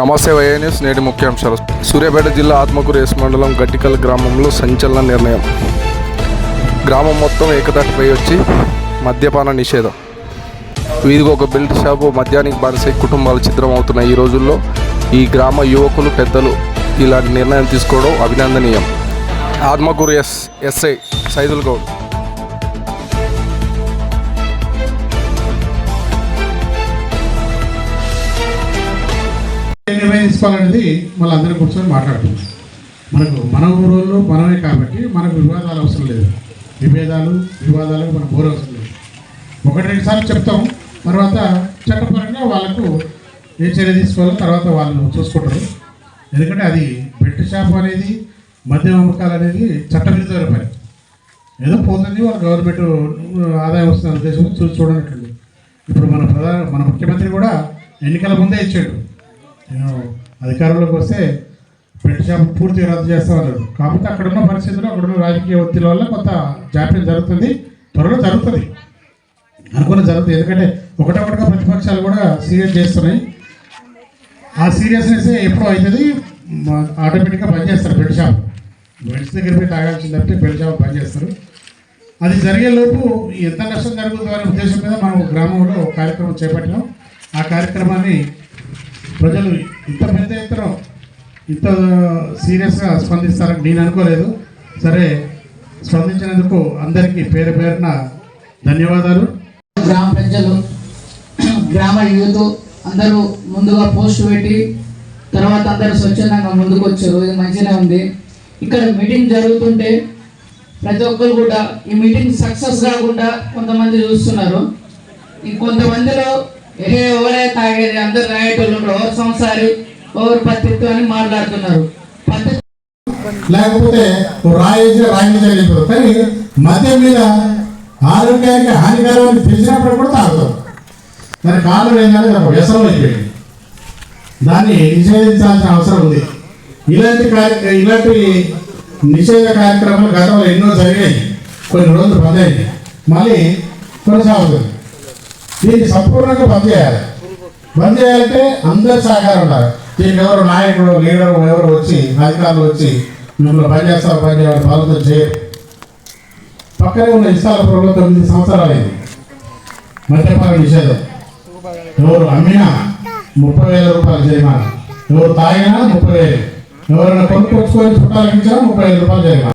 నమస్తే వైఎన్ఎస్ నేటి ముఖ్యాంశాలు సూర్యాపేట జిల్లా ఆత్మకూరు ఎస్ మండలం గట్టికల్ గ్రామంలో సంచలన నిర్ణయం. గ్రామం మొత్తం ఏకతాటిపై వచ్చి మద్యపాన నిషేధం. వీధికి ఒక బెల్ట్ షాపు మద్యానికి బానిసై కుటుంబాలు చిత్రం అవుతున్న ఈ రోజుల్లో ఈ గ్రామ యువకులు పెద్దలు ఇలాంటి నిర్ణయం తీసుకోవడం అభినందనీయం. Atmakuru S SI Saidul Goud. నిర్వహించుకోవాలనేది మళ్ళీ అందరం కూర్చొని మాట్లాడుతున్నాం మనకు మన ఊరోళ్ళు మనమే కాబట్టి మనకు వివాదాలు అవసరం లేదు. విభేదాలు వివాదాలకు మనకు ఊరు అవసరం లేదు. ఒకటి రెండు సార్లు చెప్తాం. తర్వాత చట్టపరంగా వాళ్ళకు ఏ చర్య తీసుకోవాలో తర్వాత వాళ్ళు చూసుకుంటారు. ఎందుకంటే అది బెట్టు షాప్ అనేది మద్యం అమ్మకాలు అనేది చట్టవిరుద్ధమైన పని. ఏదో పోతుంది వాళ్ళ గవర్నమెంట్ ఆదాయం వస్తున్న ఉద్దేశంతో చూసి చూడనట్టుంది. ఇప్పుడు మన ప్రధాన మన ముఖ్యమంత్రి కూడా ఎన్నికల ముందే ఇచ్చాడు. నేను అధికారంలోకి వస్తే పెట్టి షాప్ పూర్తిగా రద్దు చేస్తామన్నాడు కాకపోతే అక్కడ ఉన్న పరిస్థితులు అక్కడ ఉన్న రాజకీయ ఒత్తిడి వల్ల కొంత జాప్యం జరుగుతుంది. త్వరలో జరుగుతుంది. అనుకున్న జరుగుతుంది. ఎందుకంటే ఒకటొకటిగా ప్రతిపక్షాలు కూడా సీరియస్ చేస్తున్నాయి. ఆ సీరియస్నెస్ ఎప్పుడు అవుతుంది. ఆటోమేటిక్గా బంద్ చేస్తారు బెడ్ షాప్. బెడ్స్ దగ్గర పోయి తాగాల్సింది తప్పితే బెడ్ షాప్ బంద్ చేస్తారు అది జరిగే లోపు ఎంత నష్టం జరుగుతుందో అనే ఉద్దేశం మీద మనం గ్రామంలో ఒక కార్యక్రమం చేపట్టినాం. ఆ కార్యక్రమాన్ని ప్రజలు ఇంత పెద్ద ఎత్తున ఇంత సీరియస్గా స్పందిస్తారని నేను అనుకోలేదు. సరే స్పందించినందుకు అందరికీ పేరు పేరున ధన్యవాదాలు. గ్రామ ప్రజలు గ్రామ యూత్ అందరూ ముందుగా పోస్ట్ పెట్టి తర్వాత అందరూ స్వచ్ఛందంగా ముందుకు వచ్చారు. ఇది మంచిగా ఉంది. ఇక్కడ మీటింగ్ జరుగుతుంటే ప్రతి ఒక్కరు కూడా ఈ మీటింగ్ సక్సెస్ కాకుండా కొంతమంది చూస్తున్నారు. ఇంకొంతమందిలో ఏ ఎవరే తాగేది? అందరు రాయేటోళ్ళు ఉన్నారు. ఎవరు సంసారి? ఎవరు పత్తిత్తు అని మాట్లాడుతున్నారు. పత్తి లేకపోతే రాయేసి రాయించే చెప్పారు కానీ మద్యం మీద ఆరోగ్యానికి హానికరం అని తెలిసినప్పుడు కూడా తాగుతారు దాని కారణం ఏంటంటే ఒక వ్యసనం అయిపోయింది. దాన్ని నిషేధించాల్సిన అవసరం ఉంది. ఇలాంటి కార్య ఇలాంటి నిషేధ కార్యక్రమాలు గతంలో ఎన్నో జరిగాయి. కొన్ని రోజులు బంద్ మళ్ళీ కొనసాగుతుంది. దీన్ని సంపూర్ణంగా బంద్ చేయాలి. బంద్ చేయాలంటే అందరి సహకారం ఉండాలి. దీనికి ఎవరు నాయకుడు లీడర్ ఎవరు వచ్చి అధికారులు వచ్చి మిమ్మల్ని పనిచేస్తారు పనిచేయాలి పని పాలతో చేయరు. పక్కనే ఉన్న ఇష్టాలపురంలో తొమ్మిది సంవత్సరాలు అయింది. మద్యపాన నిషేధం. ఎవరు అమ్మినా ముప్పై వేల రూపాయలు జరిమానా. ఎవరు తాగినా ముప్పై వేలు. ఎవరైనా కొనుక్కొచ్చుకొని చుట్టాలకించినా ముప్పై వేల రూపాయలు జరిమానా.